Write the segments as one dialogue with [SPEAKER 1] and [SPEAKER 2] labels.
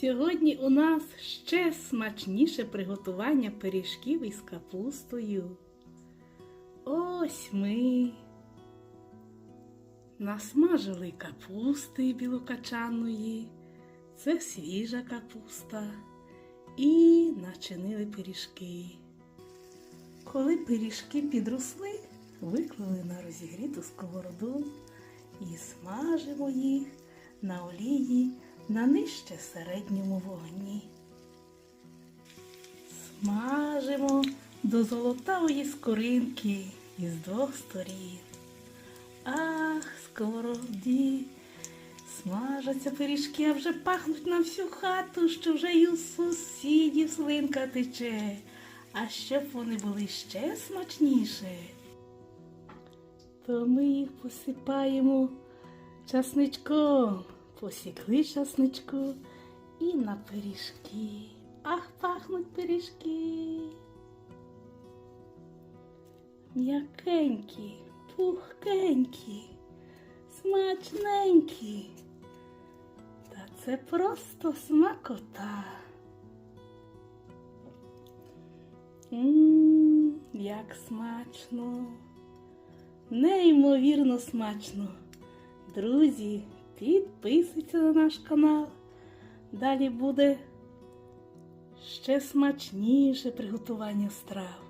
[SPEAKER 1] Сьогодні у нас ще смачніше приготування пиріжків із капустою. Ось ми насмажили капусти білокачаної, це свіжа капуста, і начинили пиріжки. Коли пиріжки підросли, виклали на розігріту сковороду і смажимо їх на олії на нижче середньому вогні. Смажимо до золотавої скоринки із двох сторін. Ах, сковороді, смажаться пиріжки, а вже пахнуть на всю хату, що вже й у сусідів слинка тече. А щоб вони були ще смачніше, то ми їх посипаємо часничком. Посікли часничку і на пиріжки. Ах, пахнуть пиріжки. М'якенькі, пухкенькі, смачненькі. Та це просто смакота. Мм, як смачно, неймовірно смачно. Друзі, підписуйтесь на наш канал. Далі буде ще смачніше приготування страв.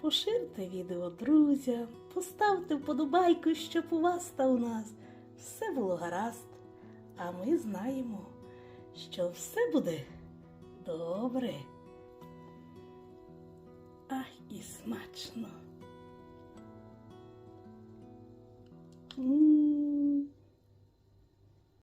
[SPEAKER 1] Поширте відео друзям, поставте вподобайку, щоб у вас та у нас все було гаразд. А ми знаємо, що все буде добре. Ах, і смачно.